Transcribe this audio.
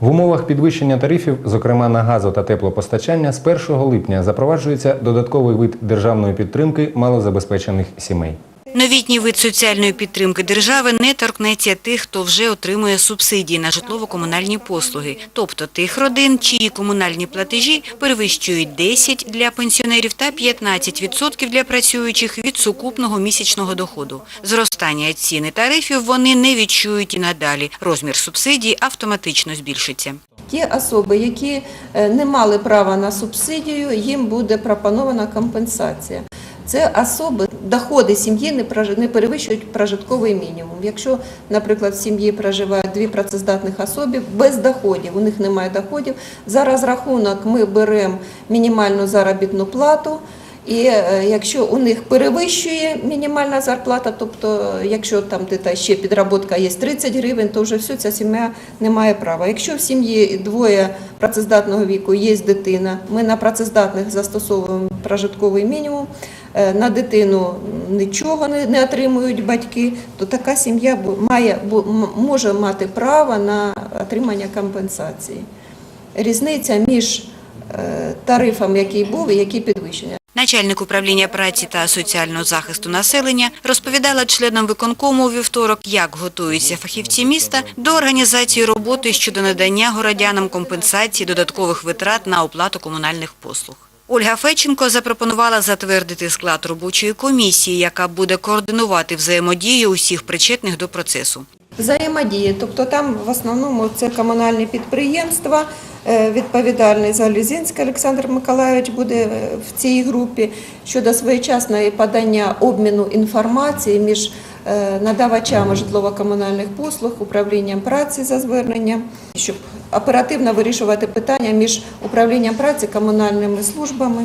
В умовах підвищення тарифів, зокрема на газо та теплопостачання, з 1 липня запроваджується додатковий вид державної підтримки малозабезпечених сімей. Новітній вид соціальної підтримки держави не торкнеться тих, хто вже отримує субсидії на житлово-комунальні послуги, тобто тих родин, чиї комунальні платежі перевищують 10 для пенсіонерів та 15% для працюючих від сукупного місячного доходу. Зростання ціни тарифів вони не відчують і надалі. Розмір субсидій автоматично збільшиться. Ті особи, які е, не мали права на субсидію, їм буде пропонована компенсація. Це особи, доходи сім'ї не перевищують прожитковий мінімум. Якщо, наприклад, в сім'ї проживають дві працездатних особи без доходів, у них немає доходів. За розрахунок ми беремо мінімальну заробітну плату. І е, якщо у них перевищує мінімальна зарплата, тобто якщо там де ще підроботка є 30 гривень, то вже все, ця сім'я не має права. Якщо в сім'ї двоє працездатного віку є дитина, ми на працездатних застосовуємо прожитковий мінімум, на дитину нічого не, отримують батьки, то така сім'я має, може мати право на отримання компенсації. Різниця між е, тарифом, який був і який підвищення. Начальник управління праці та соціального захисту населення розповідала членам виконкому у вівторок, як готуються фахівці міста до організації роботи щодо надання городянам компенсації додаткових витрат на оплату комунальних послуг. Ольга Феченко запропонувала затвердити склад робочої комісії, яка буде координувати взаємодію усіх причетних до процесу. Взаємодії, тобто там в основному це комунальні підприємства. Е, Відповідальний Залізинський Олександр Миколайович буде е, в цій групі щодо своєчасної подання обміну інформації між е, надавачами житлово-комунальних послуг, управлінням праці за зверненням, щоб оперативно вирішувати питання між управлінням праці, комунальними службами.